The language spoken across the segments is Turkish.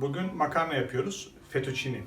Bugün makarna yapıyoruz. Fettuccine.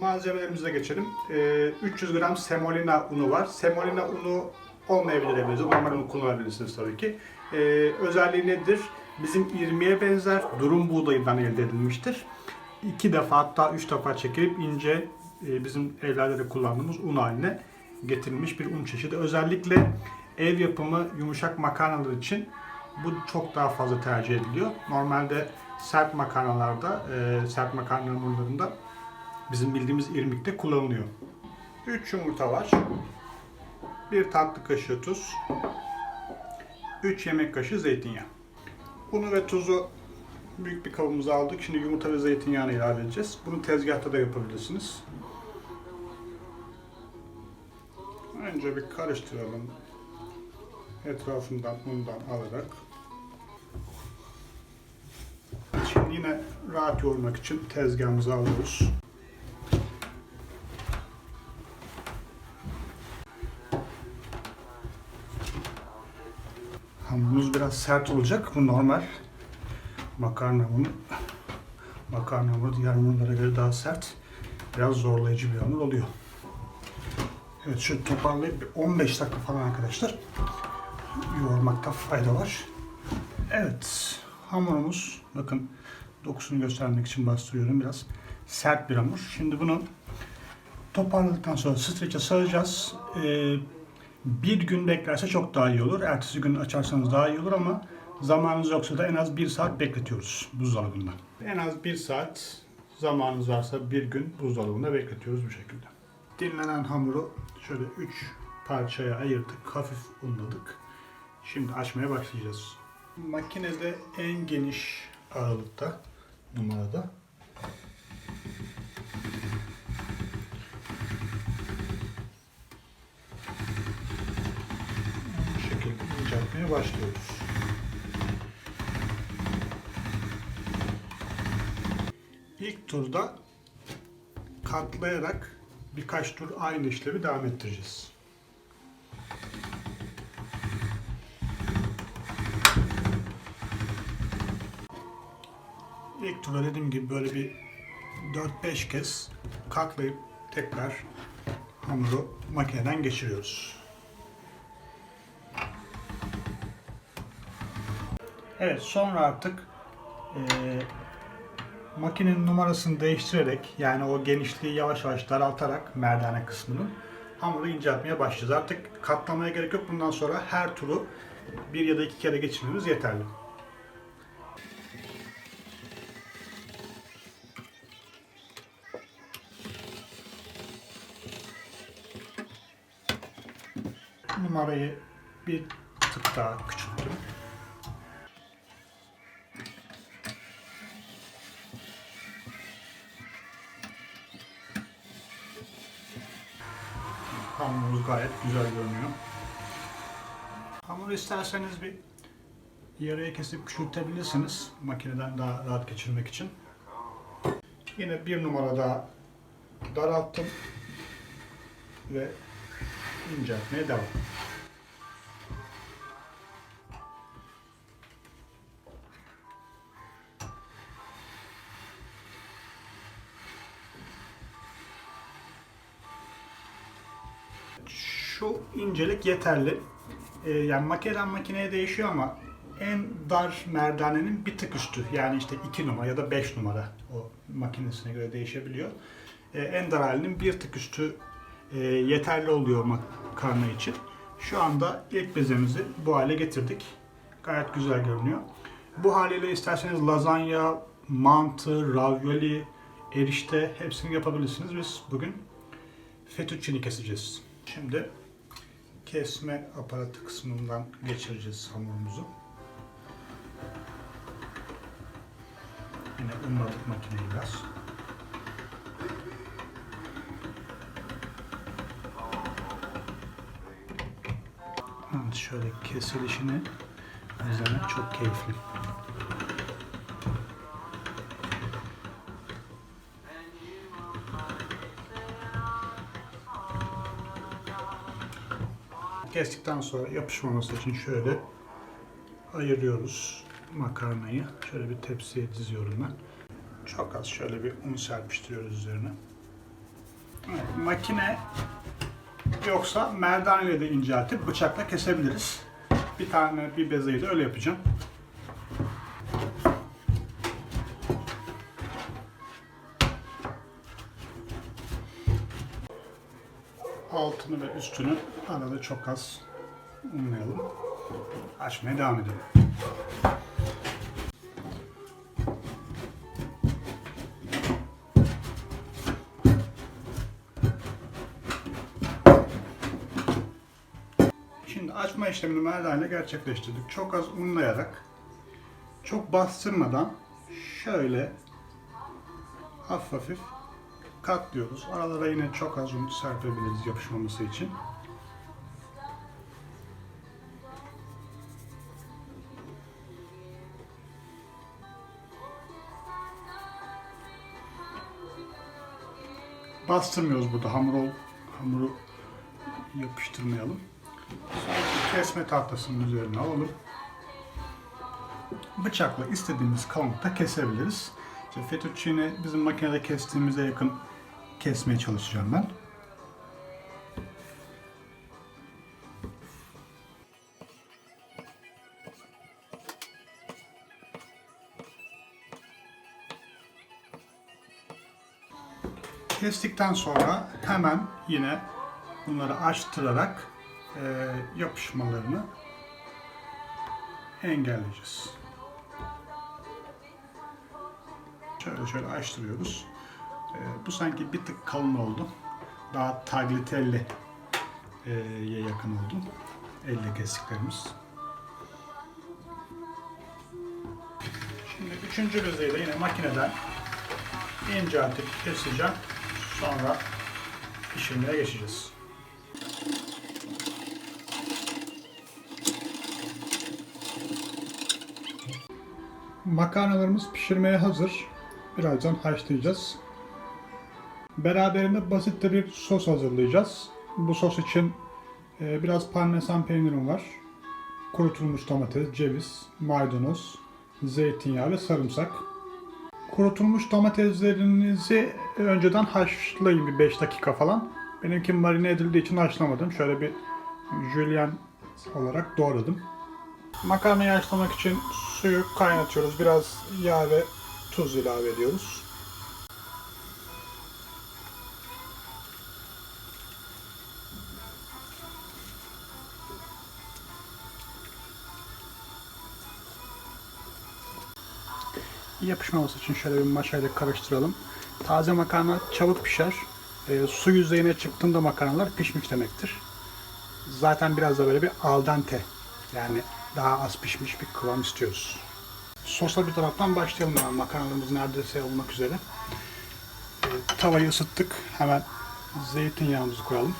Malzemelerimize geçelim. Ee, 300 gram semolina unu var. Semolina unu olmayabilir. Normal unu kullanabilirsiniz tabii ki. Ee, özelliği nedir? Bizim irmiğe benzer durum buğdayından elde edilmiştir. İki defa hatta üç defa çekilip ince e, bizim evlerde de kullandığımız un haline getirilmiş bir un çeşidi. Özellikle ev yapımı yumuşak makarnalar için bu çok daha fazla tercih ediliyor. Normalde sert makarnalarda, e, sert makarna hamurlarında bizim bildiğimiz irmikte kullanılıyor. 3 yumurta var. 1 tatlı kaşığı tuz. 3 yemek kaşığı zeytinyağı. Unu ve tuzu büyük bir kabımıza aldık. Şimdi yumurta ve zeytinyağını ilave edeceğiz. Bunu tezgahta da yapabilirsiniz. Önce bir karıştıralım. Etrafından undan alarak. Yine rahat yoğurmak için tezgahımıza alıyoruz. Hamurumuz biraz sert olacak. Bu normal. Makarna hamuru. Makarna hamuru diğer hamurlara göre daha sert. Biraz zorlayıcı bir hamur oluyor. Evet şu toparlayıp bir 15 dakika falan arkadaşlar yoğurmakta fayda var. Evet hamurumuz bakın dokusunu göstermek için bastırıyorum biraz sert bir hamur. Şimdi bunu toparladıktan sonra streçe saracağız. Ee, bir gün beklerse çok daha iyi olur. Ertesi gün açarsanız daha iyi olur ama zamanınız yoksa da en az bir saat bekletiyoruz buzdolabında. En az bir saat zamanınız varsa bir gün buzdolabında bekletiyoruz bu şekilde. Dinlenen hamuru şöyle 3 parçaya ayırdık. Hafif unladık. Şimdi açmaya başlayacağız. Makinede en geniş aralıkta numarada. Bu şekilde inceltmeye başlıyoruz. İlk turda katlayarak birkaç tur aynı işlemi devam ettireceğiz. İlk turda dediğim gibi böyle bir 4-5 kez katlayıp tekrar hamuru makineden geçiriyoruz. Evet sonra artık eee makinenin numarasını değiştirerek yani o genişliği yavaş yavaş daraltarak merdane kısmının hamuru inceltmeye başlayacağız. Artık katlamaya gerek yok. Bundan sonra her turu bir ya da iki kere geçirmemiz yeterli. Numarayı bir tık daha küçülttüm. Hamurumuz gayet güzel görünüyor. Hamuru isterseniz bir yarıya kesip küçültebilirsiniz makineden daha rahat geçirmek için. Yine bir numara daha daralttım ve inceltmeye devam. Şu incelik yeterli. Ee, yani makineden makineye değişiyor ama en dar merdanenin bir tık üstü. Yani işte 2 numara ya da 5 numara o makinesine göre değişebiliyor. Ee, en dar halinin bir tık üstü e, yeterli oluyor makarna için. Şu anda ilk bezemizi bu hale getirdik. Gayet güzel görünüyor. Bu haliyle isterseniz lazanya, mantı, ravioli, erişte hepsini yapabilirsiniz. Biz bugün fettuccine keseceğiz. Şimdi kesme aparatı kısmından geçireceğiz hamurumuzu. Yine unladık makineyi biraz. Şöyle kesilişini izlemek çok keyifli. Kestikten sonra yapışmaması için şöyle ayırıyoruz makarnayı. Şöyle bir tepsiye diziyorum ben. Çok az şöyle bir un serpiştiriyoruz üzerine. Evet, makine yoksa merdaneyle de inceltip bıçakla kesebiliriz. Bir tane bir bezeyi de öyle yapacağım. Altını ve üstünü arada çok az unlayalım. Açmaya devam edelim. Şimdi açma işlemini merdaneyle gerçekleştirdik. Çok az unlayarak, çok bastırmadan şöyle hafif hafif katlıyoruz. Aralara yine çok az un serpebiliriz yapışmaması için. Bastırmıyoruz burada hamur ol, hamuru yapıştırmayalım. Kesme tahtasının üzerine alalım. Bıçakla istediğimiz kalınlıkta kesebiliriz. İşte fettuccine bizim makinede kestiğimize yakın kesmeye çalışacağım ben. Kestikten sonra hemen yine bunları açtırarak yapışmalarını engelleyeceğiz. Şöyle şöyle açtırıyoruz. E, bu sanki bir tık kalın oldu. Daha tagliatelle e, yakın oldu. Elle kestiklerimiz. Şimdi üçüncü bezeyi de yine makineden inceltip keseceğim. Sonra pişirmeye geçeceğiz. Makarnalarımız pişirmeye hazır. Birazdan haşlayacağız. Beraberinde basit bir sos hazırlayacağız. Bu sos için e, biraz parmesan peynirim var. Kurutulmuş domates, ceviz, maydanoz, zeytinyağı ve sarımsak. Kurutulmuş domateslerinizi önceden haşlayın bir 5 dakika falan. Benimki marine edildiği için haşlamadım. Şöyle bir jülyen olarak doğradım. Makarnayı haşlamak için suyu kaynatıyoruz. Biraz yağ ve tuz ilave ediyoruz. Yapışmaması için şöyle bir maşayla karıştıralım. Taze makarna çabuk pişer. E, su yüzeyine çıktığında makarnalar pişmiş demektir. Zaten biraz da böyle bir al dente yani daha az pişmiş bir kıvam istiyoruz. Sosla bir taraftan başlayalım yani makarnalarımız neredeyse olmak üzere. E, tavayı ısıttık. Hemen zeytinyağımızı koyalım.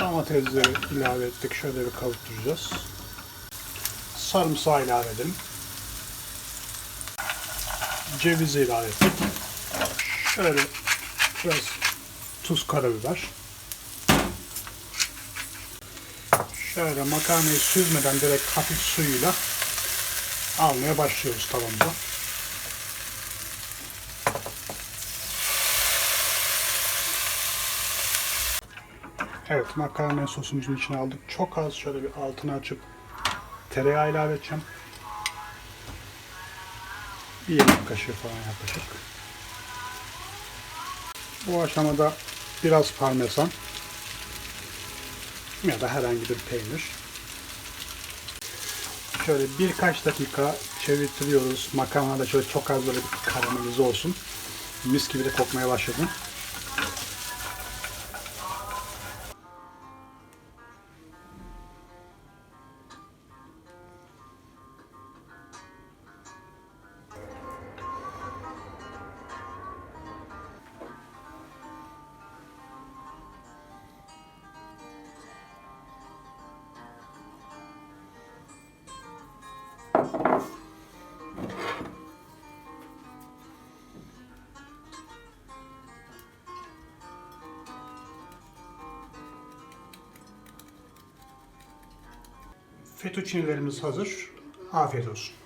Domatesleri ilave ettik. Şöyle bir kavuracağız. Sarımsağı ilave edelim. Cevizi ilave ettik. Şöyle biraz tuz, karabiber. Şöyle makarnayı süzmeden direkt hafif suyuyla almaya başlıyoruz tavamıza. Evet makarna sosumuzun içine aldık. Çok az şöyle bir altını açıp tereyağı ilave edeceğim. Bir yemek kaşığı falan yaklaşık. Bu aşamada biraz parmesan ya da herhangi bir peynir. Şöyle birkaç dakika çevirtiriyoruz. Makarna da şöyle çok az böyle karamelize olsun. Mis gibi de kokmaya başladı. Fettuccine'lerimiz hazır. Afiyet olsun.